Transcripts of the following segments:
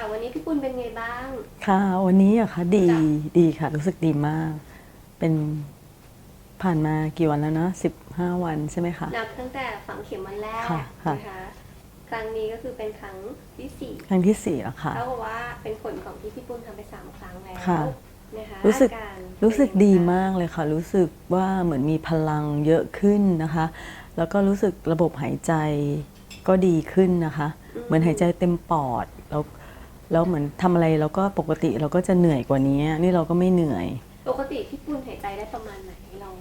ค่ะ วันนี้พี่ปุณเป็นไงบ้าง ค่ะ วันนี้อะคะดีจ้ะดีค่ะ รู้สึกดีมาก เป็นผ่านมากี่วันแล้วนะสิบห้าวันใช่ไหมคะ นับตั้งแต่ฝังเข็มวันแรกค่ะค่ะ นะคะครั้งนี้ก็คือเป็นครั้งที่สี่ครั้งที่สี่แล้วค่ะ เท่ากับว่าเป็นผลของที่พี่ปุณทำไปสามครั้งแล้วค่ะ นะคะรู้สึกอาารู้สึกเป็นยังไงดีบ้งมากเลยค่ะ รู้สึกว่าเหมือนมีพลังเยอะขึ้นนะคะ แล้วก็รู้สึกระบบหายใจก็ดีขึ้นนะคะ เหมือนหายใจเต็มปอดแล้ว แล้วเหมือนทำอะไรเราก็ปกติเราก็จะเหนื่อยกว่านี้นี่เราก็ไม่เหนื่อย ปกติพี่ปุณหายใจได้ประมาณไหนลอง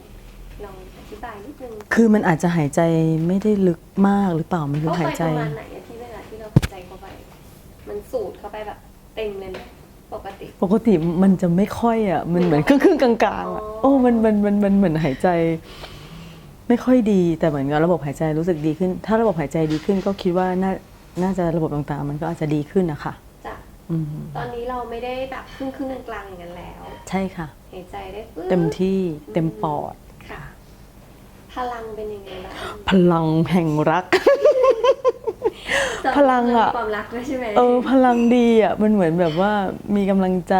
ลองอธิบายนิดนึงคือมันอาจจะหายใจไม่ได้ลึกมากหรือเปล่าไม่รู้เข้าหาไปยใจประมาณไหนอะที่เวลาที่เราหายใจเข้าไป มันสูดเข้าไปแบบเต็มเลยไหมปกติปกติมันจะไม่ค่อยอะ มันเหมือนครึ่งครึ่งๆกลางๆอะอ๋อโอ้มันมันมันมันเหมือนหายใจ ไม่ค่อยดีแต่เหมือนกับระบบหายใจรู้สึกดีขึ้น ถ้าระบบหายใจดีขึ้นก็คิดว่าน่าน่าจะระบบต่างๆ มันก็อาจจะดีขึ้นนะคะจ้ะอืม ตอนนี้เราไม่ได้แบบครึ่งครึ่งๆกลางๆอย่างนั้นแล้ว ใช่ค่ะหายใจได้ปึ๊บเต็มที่เต็มปอดค่ะ พลังเป็นยังไงบ้างพลังแห่งรัก พลังอะมีความรักด้วยใช่ไหมเออ พลังดีอะมันเหมือนแบบว่ามีกำลังใจ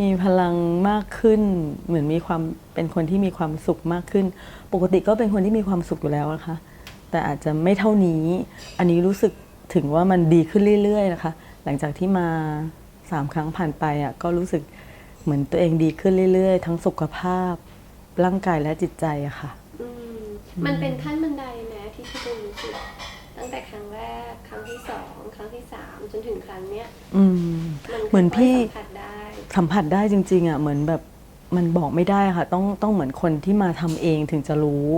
มีพลังมากขึ้น เหมือนมีความเป็นคนที่มีความสุขมากขึ้น ปกติก็เป็นคนที่มีความสุขอยู่แล้วนะคะ แต่อาจจะไม่เท่านี้ อันนี้รู้สึกถึงว่ามันดีขึ้นเรื่อยๆนะคะ หลังจากที่มาสามครั้งผ่านไปอะก็รู้สึกเหมือนตัวเองดีขึ้นเรื่อย ๆ ทั้งสุขภาพ ร่างกายและจิตใจอะค่ะ อืมมันเป็นขั้นบันไดไหมที่พี่ตูนรู้สึกตั้งแต่ครั้งแรกครั้งที่สองครั้งที่สามจนถึงครั้งเนี้ยอืม มันเหมือนพี่ค่ยๆสัมผัสได้สัมผัสได้จริง ๆอะเหมือนแบบมันบอกไม่ได้ค่ะ ต้องต้องเหมือนคนที่มาทำเองถึงจะรู้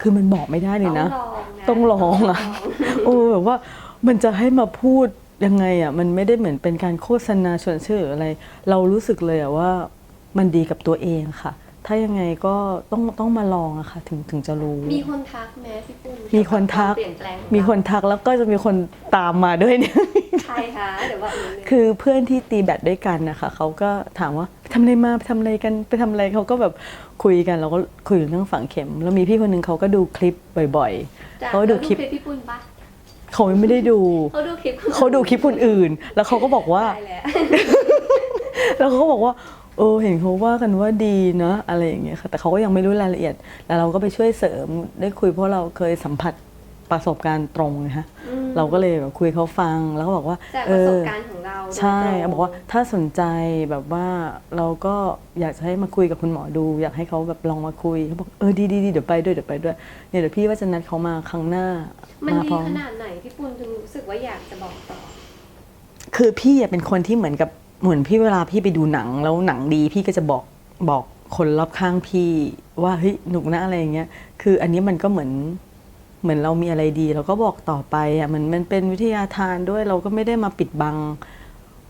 คือมันบอกไม่ได้เลยนะ ต้องลองนะ ต้องลองอะโอ้แบบว่ามันจะให้มาพูด ยังไงอะมันไม่ได้เหมือนเป็นการโฆษณาชวนเชื่อหรืออะไร เรารู้สึกเลยอะว่ามันดีกับตัวเองค่ะ ถ้ายังไงก็ต้องต้องมาลองอะค่ะถึงถึงจะรู้ มีคนทักแม้พี่ปุ้นมีคนทัก เปลี่ยนแปลงของมีคนเราทักแล้วก็จะมีคนตามมาด้วยเนี่ยใช่ค่ะเดี๋ยวว่าอีกนิดนึงคือเพื่อนที่ตีแบดด้วยกันนะคะเขาก็ถามว่าไปทำอะไรมาไปทำอะไรกันไปทำอะไรเขาก็แบบคุยกันเราก็คุยเรื่องฝังเข็ม แล้วมีพี่คนหนึ่งเขาก็ดูคลิปบ่อยจ้ะเขาดูคลิป พี่ปุ้นปะๆ เขาไม่ได้ดูเขาดูคลิปเขาดูคลิปคนอื่น แล้วเขาก็บอกว่าได้แหละแล้วเขาก็บอกว่าเออเห็นเขาว่ากันว่าดีเนาะอะไรอย่างเงี้ยค่ะแต่เขาก็ยังไม่รู้รายละเอียด แล้วเราก็ไปช่วยเสริมได้คุยเพราะเราเคยสัมผัสประสบการณ์ตรงนะคะอืมเราก็เลยแบบคุยให้เขาฟังแล้วก็บอกว่าจากเอประสอบการณ์ของ เราใช่โดยตรงบอกว่าถ้าสนใจแบบว่าเราก็อยากจะให้มาคุยกับคุณหมอดู อยากให้เขาแบบลองมาคุยเขาบอกเออดีดีดีเดี๋ยวไปด้วยเดี๋ยวไปด้วยเนี่ยเดี๋ยวพี่ว่าจะนัดเขามาครั้งหน้ามันมาดีพร้อม ขนาดไหนพี่ปุ้นถึงรู้สึกว่าอยากจะบอกต่อ คือพี่อะเป็นคนที่เหมือนกับเหมือนพี่เวลาพี่ไปดูหนังแล้วหนังดีพี่ก็จะบอกบอกคนรอบข้างพี่ว่าเฮ้ยหนุกนะอะไรอย่างเงี้ยคืออันนี้มันก็เหมือนเหมือนเรามีอะไรดี เราก็บอกต่อไปอะมันมันเป็นวิทยาทานด้วยเราก็ไม่ได้มาปิดบัง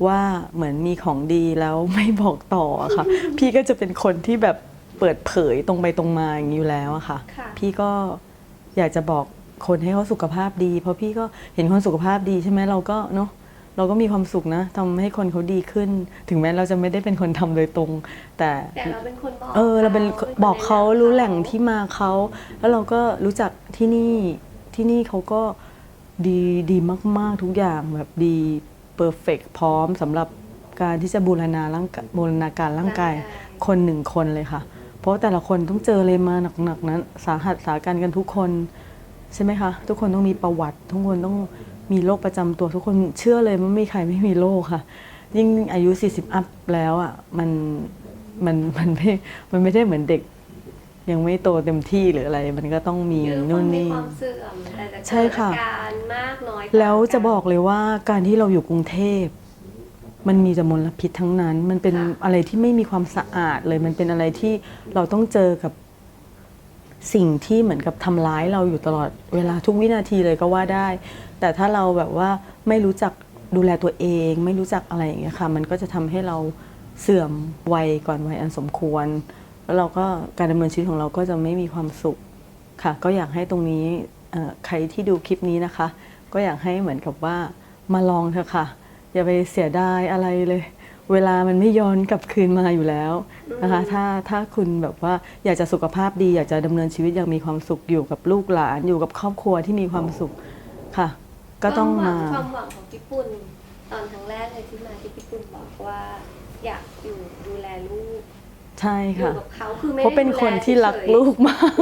ว่าเหมือนมีของดีแล้วไม่บอกต่ออะค่ะ พี่ก็จะเป็นคนที่แบบเปิดเผยตรงไปตรงมาอย่างนี้อยู่แล้วอะค่ะค่ะ พี่ก็อยากจะบอกคนให้เขาสุขภาพดี เพราะพี่ก็เห็นคนสุขภาพดีใช่ไหมเราก็เนาะเราก็มีความสุขนะทำให้คนเขาดีขึ้น ถึงแม้เราจะไม่ได้เป็นคนทำโดยตรง แต่แต่เราเป็นคนบอกเออ เราเป็นขบอกเขาแนะนำรู้แหล่งที่มาเขาแล้วเราก็รู้จักที่นี่ที่นี่เขาก็ดีดีมาก ๆ ทุกอย่างแบบดี เพอร์เฟกพร้อมสำหรับการที่จะบูรณาร่างกายบูรณาการร่างกายคนหนึ่งคนเลยค่ะ เพราะแต่ละคนต้องเจอเลยมาหนักๆนั้นสาหัสสากันกันทุกคนใช่ไหมคะ ทุกคนต้องมีประวัติ ทุกคนต้องมีโรคประจำตัวทุกคนเชื่อเลยว่าไม่มีใครไม่มีโรคค่ะ ยิ่งอายุ 40 อัพแล้วอะมันมันมันไม่มันไม่ได้เหมือนเด็ก ยังไม่โตเต็มที่หรืออะไร มันก็ต้องมีคือคนู่นมีนี่ ความเสื่อมแต่จะใช่เกิดค่ะ อาการมากน้อยแล้วจะบอกเลยว่าการที่เราอยู่กรุงเทพ มันมีแต่มลพิษทั้งนั้น มันเป็นอะไรที่ไม่มีความสะอาดเลย มันเป็นอะไรที่เราต้องเจอกับสิ่งที่เหมือนกับทำร้ายเราอยู่ตลอดเวลาทุกวินาทีเลยก็ว่าได้ แต่ถ้าเราแบบว่าไม่รู้จักดูแลตัวเอง ไม่รู้จักอะไรอย่างเงี้ยค่ะ มันก็จะทำให้เราเสื่อมวัยก่อนวัยอันสมควร แล้วเราก็การดำเนินชีวิตของเราก็จะไม่มีความสุขค่ะ ก็อยากให้ตรงนี้ใครที่ดูคลิปนี้นะคะ ก็อยากให้เหมือนกับว่ามาลองเถอะค่ะ อย่าไปเสียดายอะไรเลย เวลามันไม่ย้อนกลับคืนมาอยู่แล้วนะคะ ถ้าถ้าคุณแบบว่าอยากจะสุขภาพดี อยากจะดำเนินชีวิตอย่างมีความสุขอยู่กับลูกหลานอยู่กับครอบครัวที่มีความสุขค่ะ ก็ต้องมาความหวังของพี่ปุ้นตอนครั้งแรกเลยที่มาที่พี่ปุณบอกว่าอยาก ใช่อยู่ค่ะ กับเขาคือไม่เพราะได้เป็นดูแลคนที่รักเฉยๆลูกมาก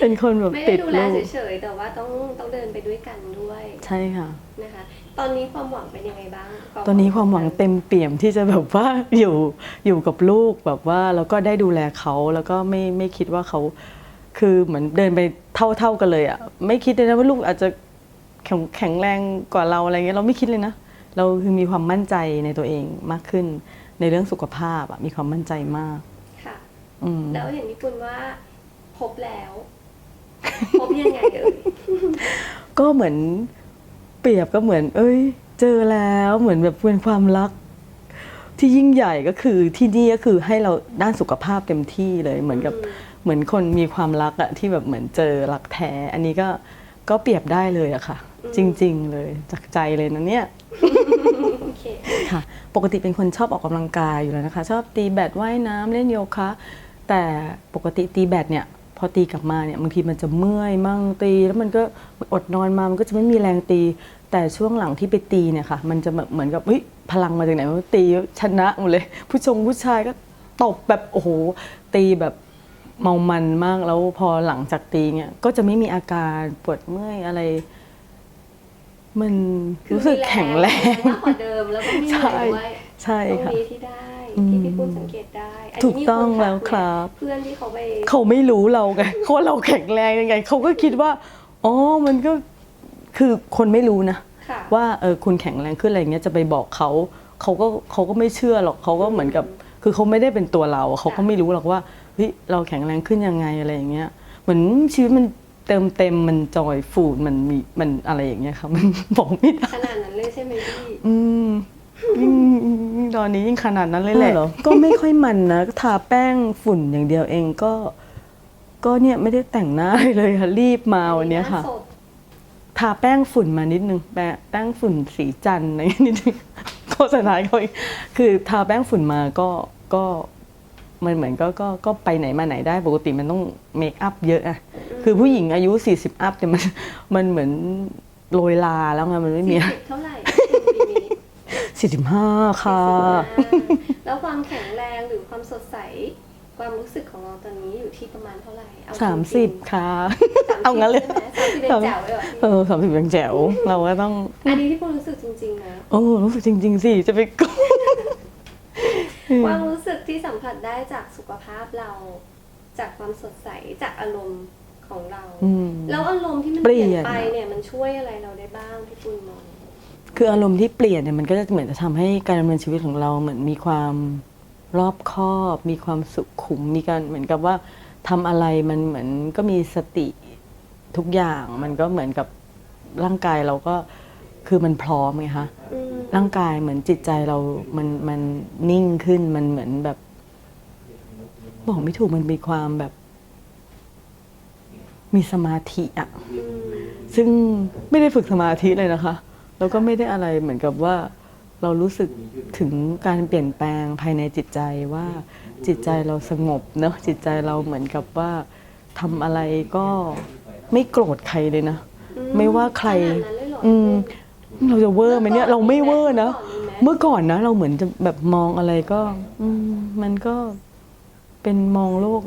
เป็นคนแบบไม่ติได้ดดูแลลูก เฉยๆแต่ว่าต้องต้องเดินไปด้วยกันด้วยใช่ค่ะ นะคะ ตอนนี้ความหวังเป็นยังไงบ้างตอนนี้ความหวังเต็มเปี่ยมที่จะแบบว่า อยู่อยู่กับลูกแบบว่าแล้วก็ได้ดูแลเขาแล้วก็ไม่ไม่คิดว่าเขาคือเหมือนเดินไปเท่าเท่ากันเลยอะไม่คิดเลยนะว่าลูกอาจจะแข็งแข็งแรงกว่าเราอะไรเงี้ยเราไม่คิดเลยนะ เราคือมีความมั่นใจในตัวเองมากขึ้น ในเรื่องสุขภาพอะมีความมั่นใจมาก ค่ะอืมแล้วเห็นพี่ปุณว่าพบแล้วพบยังไงเอ่ยก็เหมือนเปรียบก็เหมือน เอ้ย เจอแล้วเหมือนแบบเป็นความรัก ที่ยิ่งใหญ่ก็คือที่นี่ก็คือให้เราด้านสุขภาพเต็มที่เลยเหมือนกับอืมเหมือนคนมีความรักอะที่แบบเหมือนเจอรักแท้ อันนี้ก็ก็เปรียบได้เลยอะค่ะ จริง ๆ เลยจากใจเลยนะเนี่ยโอ เคค่ะ ปกติเป็นคนชอบออกกำลังกายอยู่แล้วนะคะ ชอบตีแบดว่ายน้ำเล่นโยคะ แต่ปกติตีแบดเนี่ยพอตีกลับมาเนี่ยบางทีมันจะเมื่อยมั่งตี แล้วมันก็อดนอนมามันก็จะไม่มีแรงตี แต่ช่วงหลังที่ไปตีเนี่ยค่ะ มันจะแบบเหมือนกับเฮ้ยพลังมาจากไหนวะตีชนะหมดเลย ผู้ชงผู้ชายก็ตบแบบโอ้โหตีแบบเมามันมากแล้วพอหลังจากตีเนี่ยก็จะไม่มีอาการปวดเมื่อยอะไร มันคือรู้สึกมีแข็งแรงมากกว่าเดิมแล้วก็ไม่เหนื่อยด้วยใช่ตรงค่ะนี้ที่ได้อืมที่พี่ปุณสังเกตได้นนี้ถูกต้องมีนแล้วทักครับ เพื่อนที่เขาไปเขาไม่รู้เราไงว่าเราแข็งแรงยังไงเขาก็คิดว่าอ๋อมันก็คือคนไม่รู้นะค่ะว่าเออคุณแข็งแรงขึ้นอะไรเงี้ยจะไปบอกเขาเขาก็เขาก็ไม่เชื่อหรอกเขาก็เหมือนกับคือเขาไม่ได้เป็นตัวเราเขาก็ไม่รู้หรอกว่าเฮ้ยเราแข็งแรงขึ้นยังไงอะไรอย่างเงี้ยเหมือนชีวิตมัน เติมเต็มมันจอยฟูดมันมีมันอะไรอย่างเงี้ยค่ะมันบอกไม่ได้ขนาดนั้นเลยใช่ไหมพี่อืมยิ่งยิ่งตอนนี้ยิ่งขนาดนั้นเลยแหละ ก็ไม่ค่อยมันนะทาแป้งฝุ่นอย่างเดียวเองก็ ก็เนี่ยไม่ได้แต่งหน้าเลยค่ะรีบมาวันเนี้ยค่ะหาสดทาแป้งฝุ่นมานิดนึงแป้งแป้งฝุ่นสีจันทร์อะไรนิดนึงโฆษณาเขาอีกคือทาแป้งฝุ่นมาก็ก็มันเหมือนก็ก็ก็ไปไหนมาไหนได้ปกติมันต้องเมคอัพเยอะอะ คือผู้หญิงอายุ 40 อัพเนี่ยมันมันเหมือนโรยลาแล้วไงมันไม่มีสี่สิบเท่าไหร่ปีนี้45ค่ะ45แล้วความแข็งแรงหรือความสดใส ความรู้สึกของเราตอนนี้อยู่ที่ประมาณเท่าไหร่เอจริงๆ30ค่ะ30เอางั้นเลยใช่ไหมสามสิบเป็นแจ๋วเลยเหรอเออสามสิบยังแจ๋ว เราก็ต้องพี่อันนี้ที่พูดรู้สึกจริงๆนะโอ้รู้สึกจริง ๆ สิ จะไปโกงความรู้สึกที่สัมผัสได้จากสุขภาพเรา จากความสดใส จากอารมณ์ ของเรา อืม แล้วอารมณ์ที่มันเปเปลี่ลี่ยยน นไปเนี่ยมันช่วยอะไรเราได้บ้างพี่ปุณมอง คืออารมณ์ที่เปลี่ยนเนี่ยมันก็จะเหมือนจะทำให้การดำเนินชีวิตของเราเหมือนมีความรอบคอบ มีความสุขุมมีการเหมือนกับว่าทำอะไรมันเหมือนก็มีสติทุกอย่าง มันก็เหมือนกับร่างกายเราก็คือมันพร้อมไงคะอืมร่างกายเหมือนจิตใจเรา มันมันนิ่งขึ้นมันเหมือนแบบบอกไม่ถูกมันมีความแบบ มีสมาธิอะอืมซึ่งไม่ได้ฝึกสมาธิเลยนะคะ แล้วก็ไม่ได้อะไรเหมือนกับว่าเรารู้สึกถึงการเปลี่ยนแปลงภายในจิตใจว่าจิตใจเราสงบเนอะจิตใจเราเหมือนกับว่าทำอะไรก็ไม่โกรธใครเลยนะอืไม่ว่าใครขนาดนั้นเลยเหรออืมพี่ปุณเราจะเวอร์ไหมเนี่ยเราไม่เวอร์นะเมื่อก่อนมีไหมเมื่อก่อนนะ เราเหมือนจะแบบมองอะไรก็ อืมมันก็เป็นมองโลก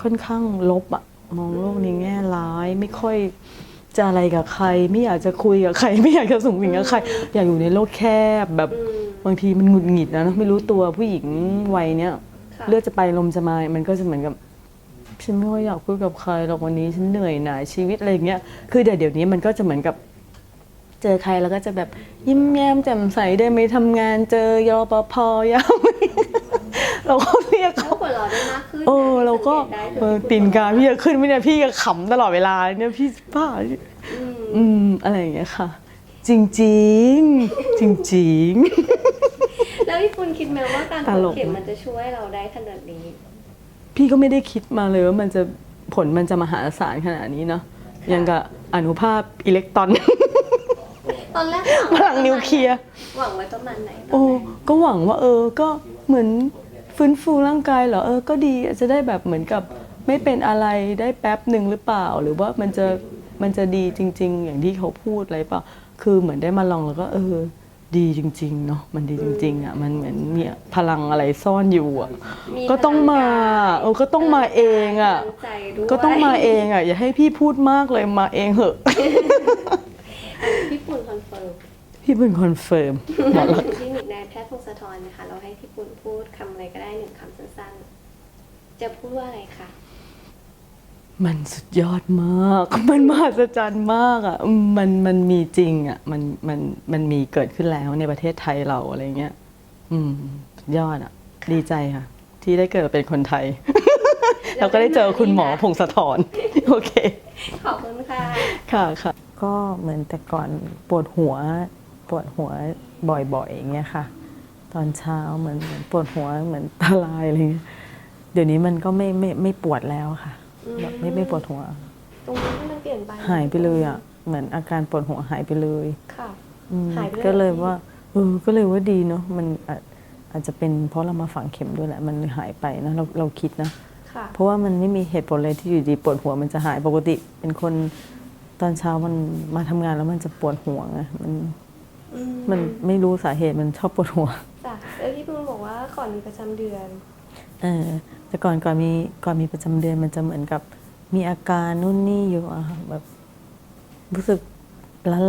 ค่อนข้างลบอะ มองโลกในแง่ร้ายไม่ค่อยจะอะไรกับใคร ไม่อยากจะคุยกับใคร ไม่อยากจะส่งสิ่งกับใคร อยากอยู่ในโลกแคบแบบอืมบางทีมันหงุดหงิดนะไม่รู้ตัวผู้หญิงวัยเนี้ยค่ะเลือดจะไปลมจะมา มันก็จะเหมือนกับฉันไม่ค่อยอยากคุยกับใครหรอกวันนี้ฉันเหนื่อยหน่ายชีวิตอะไรอย่างเงี้ยคือเดี๋ยวเดี๋ยวนี้มันก็จะเหมือนกับเจอใครแล้วก็จะแบบยิ้มแย้มแจ่มใสได้ไหมทำงานเจอยรปภยามเราก็เรียกแล้วเขาหัวเราะได้มากขึ้นเออเราก็สังเตได้เออคือตีนกาพี่จะขึ้นไม่เนี่ยพี่ก็ขำตลอดเวลาเนี่ยพี่ป้าอืมอืมอะไรอย่างเงี้ยค่ะ จริงจริงๆจริงจริงแล้วพี่ปุณคิดไหมว่าการตฝังลกเข็มมันจะช่วยเราได้ขนาดนี้ๆพี่ก็ไม่ได้คิดมาเลยว่ามันจะผลมันจะมหาศาลขนาดนี้เนาะยังกับอนุภาคอิเล็กตรอนตอนแรกพลังนิวเคลียร์หวังไว้ประมาณไหนตอนโอ้แรกก็หวังว่าเออก็เหมือน ฟื้นฟูร่างกายเหรอเออก็ดีอาจจะได้แบบเหมือนกับไม่เป็นอะไรได้แป๊บหนึ่งหรือเปล่า หรือว่ามันจะมันจะดีจริง ๆ อย่างที่เขาพูดอะไรเปล่าคือเหมือนได้มาลองแล้วก็ เออ ดีจริง ๆ เนาะมันดีจริง ๆ อะ มันเหมือนมีพลังอะไรซ่อนอยู่อะ มีก็ต้องมาพลังกยเออก็ต้องมาเองอะพลังใจด้วยก็ต้องมาเองอะ อย่าให้พี่พูดมากเลยมาเองเหอะ พี่ปุ่นคอนเฟิร์มพี่เป็นคอนเฟิร์มถ้าถึงคลินิกนายแพทย์พงศธรนะคะ เราให้ พี่ปุ่นพูดคำอะไรก็ได้หนึ่งคำสั้นๆ จะพูดว่าอะไรคะมันสุดยอดมาก มันมหัศจรรย์มากอะอืมมันมันมีจริงอะ มันมันมันมีเกิดขึ้นแล้วในประเทศไทยเราอะไรเงี้ย อืมสุดยอดอะ ดีใจค่ะ ที่ได้เกิดเป็นคนไทย เราก็ได้เจอคุณหมอพงศธรโอเค ขอบคุณค่ะ ค่ะค่ะ ก็เหมือนแต่ก่อนปวดหัว ปวดหัวบ่อยๆอย่างเงี้ยค่ะ ตอนเช้าเหมือนเหมือนปวดหัวเหมือนตาลายอะไรเงี้ยเดี๋ยวนี้มันก็ไม่ไม่ไม่ปวดแล้วค่ะอืมแบบไม่ไม่ปวดหัว ตรงนี้มันเปลี่ยนไปหายไปเลยอะ เหมือนอาการปวดหัวหายไปเลยค่ะอืมหายไปเลยก็เลยเหรอว่าเออก็เลยว่าดีเนาะมันอาจอาจจะเป็นเพราะเรามาฝังเข็มด้วยแหละมันเลยหายไปนะเราเราคิดนะค่ะเพราะว่ามันไม่มีเหตุผลเลยที่อยู่ดีปวดหัวมันจะหายปกติ เป็นคนตอนเช้ามันมาทำงานแล้วมันจะปวดหัวไงมันอืมันไม่รู้สาเหตุมันชอบปวดหัวจ้ะแล้วพี่ปุ่นบ อกว่าก่อนมีประจำเดือน เออแต่ก่อนก่อนมีก่อนมีประจำเดือนมันจะเหมือนกับมีอาการนู่นนี่อยู่อะค่ะแบบรู้สึก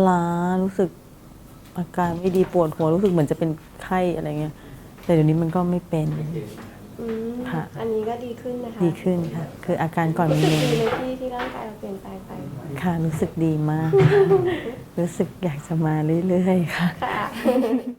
ล้าๆรู้สึกอาการไม่ดีปวดหัวรู้สึกเหมือนจะเป็นไข้อะไรเงี้ย แต่เดี๋ยวนี้มันก็ไม่เป็น อืมค่ะ อันนี้ก็ดีขึ้นนะคะดีขึ้นค่ะ คืออาการก่อนรู้มีสึกดีไหมพี่ที่ร่างกายเราเปลี่ยนแปลงไป ค่ะรู้สึกดีมาก รู้สึกอยากจะมาเรื่อยๆค่ะ ค่ะ